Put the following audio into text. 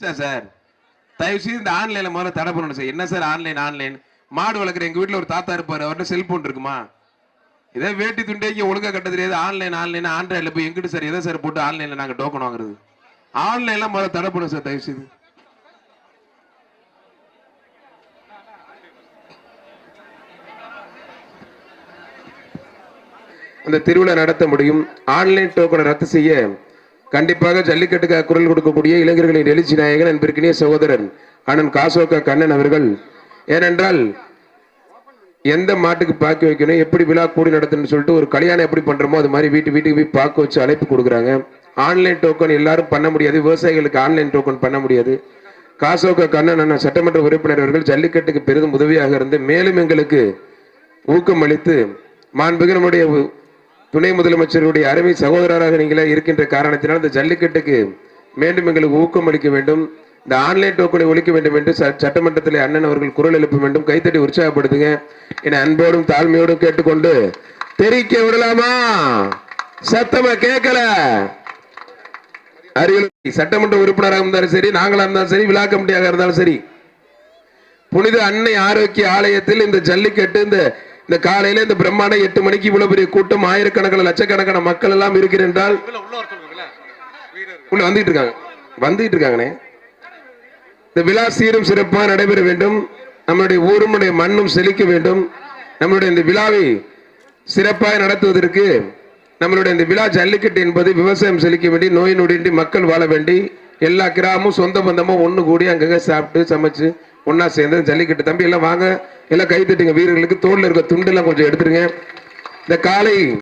Sir தயவு செய்து இந்த ஆன்லைன்ல முதல்ல தடை பண்ணணும் சார். என்ன சார் ஆன்லைன் ஆன்லைன்? மாடு வளர்க்குற எங்க வீட்டுல ஒரு தாத்தா இருப்பாரு. அவர்கிட்ட செல்போன் இருக்குமா? ஏதோ வேட்டி துண்டைக்கு ஒழுங்கா கட்ட தெரியாது ஆன்லைன் ஆன்லைன் ஆண்ட்ராய்டில் போய் எங்கிட்டு சார்? எதை சார் போட்டு ஆன்லைன்ல நாங்க டோக்கன் வாங்குறது. ஆன்லைன்ல முதல்ல தடை பண்ணும் சார் தயவு செய்து அந்த திருவிழா நடத்த முடியும். ஆன்லைன் டோக்கனை ரத்து செய்ய கண்டிப்பாக ஜல்லிக்கட்டுக்கு குரல் கொடுக்கக்கூடிய இளைஞர்களின் எழுச்சி நாயகன் அன்பிற்கினிய சகோதரன் அண்ணன் காசோக்கா கண்ணன் அவர்கள். ஏனென்றால் எந்த மாட்டுக்கு பாக்கி வைக்கணும் எப்படி விழா கூடி நடத்தணும்னு சொல்லிட்டு ஒரு கல்யாணம் எப்படி பண்றோமோ அது மாதிரி வீட்டு வீட்டுக்கு போய் பாக்க வச்சு அழைப்பு கொடுக்குறாங்க. ஆன்லைன் டோக்கன் எல்லாரும் பண்ண முடியாது விவசாயிகளுக்கு ஆன்லைன் டோக்கன் பண்ண முடியாது. காசோக்கா கண்ணன் அண்ணன் சட்டமன்ற உறுப்பினர் அவர்கள் ஜல்லிக்கட்டுக்கு பெரிதும் உதவியாக இருந்து மேலும் எங்களுக்கு ஊக்கம் அளித்து மாண்புமிகு நம்முடைய துணை முதலமைச்சருடைய அருமை சகோதரராக நீங்களே இருக்கின்ற காரணத்தினால் இந்த ஜல்லிக்கட்டுக்கு மீண்டும் எங்களுக்கு ஊக்கம் அளிக்க வேண்டும். இந்த ஆன்லைன் டோக்கனை ஒழிக்க வேண்டும் என்று ச- சட்டமன்றத்தில் அண்ணன் அவர்கள் குரல் எழுப்ப வேண்டும். கைத்தட்டி உற்சாகப்படுத்துங்க. என அன்போடும் தாழ்மையோடும் கேட்டுக்கொண்டு தெரிவிக்க விடலாமா? சத்தமா கேட்கல? அருகில் சட்டமன்ற உறுப்பினராக இருந்தாலும் சரி நாங்களா இருந்தாலும் சரி விழா கமிட்டியாக இருந்தாலும் சரி புனித அன்னை ஆரோக்கிய ஆலயத்தில் இந்த ஜல்லிக்கட்டு இந்த இந்த காலையில இந்த பிரம்மாண்ட எட்டு மணிக்கு இவ்வளவு பெரிய கூட்டம் ஆயிரக்கணக்கான லட்சக்கணக்கான மக்கள் எல்லாம் இருக்கிற என்றால் உள்ள வந்துட்டு இருக்காங்க. வந்துட்டு இருக்காங்கண்ணே. இந்த விழா சீரும் சிறப்பாக நடைபெற வேண்டும். நம்மளுடைய ஊரும் மண்ணும் செழிக்க வேண்டும். நம்மளுடைய இந்த விழாவை சிறப்பாக நடத்துவதற்கு நம்மளுடைய இந்த விழா ஜல்லிக்கட்டு என்பது விவசாயம் செழிக்க வேண்டி நோய் நொடியின்றி மக்கள் வாழ வேண்டி எல்லா கிராமமும் சொந்த பந்தமும் ஒண்ணு கூடி அங்கங்க சாப்பிட்டு சமைச்சு ஒன்னா சேர்ந்து ஜல்லிக்கட்டு. தம்பி எல்லாம் வாங்க. எல்லாம் கை தட்டுங்க வீரர்களுக்கு. தோல்ல இருக்க துண்டு எல்லாம் கொஞ்சம் எடுத்துருங்க. இந்த காலை